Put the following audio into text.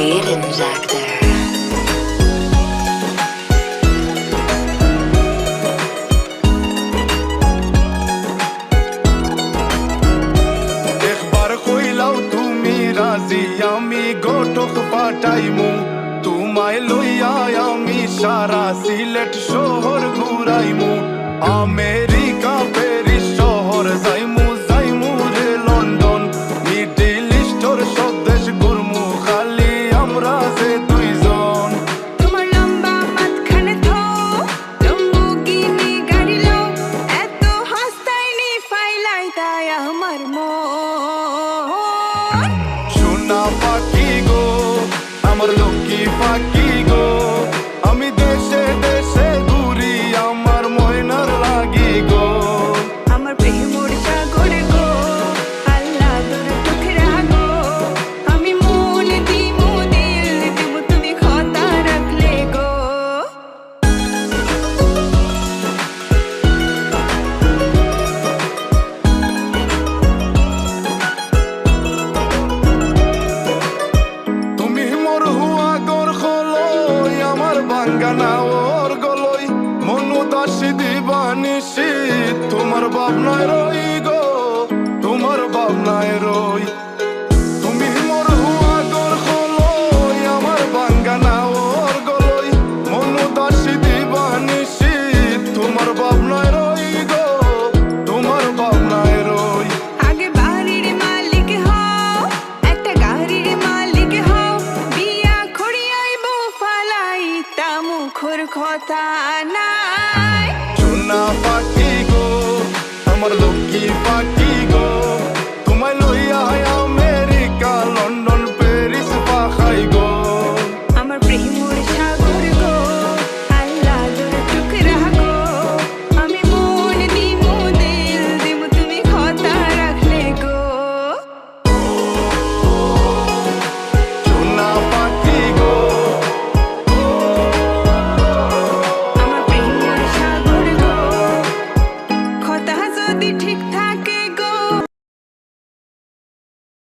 feelings out there. একবার কইলাও তুমি রাজি আমি গোটক পাটাইমু তোমায় লইয়া আমি সারা সিলেট শহর ঘুরাইমু আমের amor lo গাঙ্গানা ওর গলই মনু দাসী দিবানিসি তোমার ভাবনায় রই গো তোমার ভাবনায় রই দুঃখর কথা না ठीक था।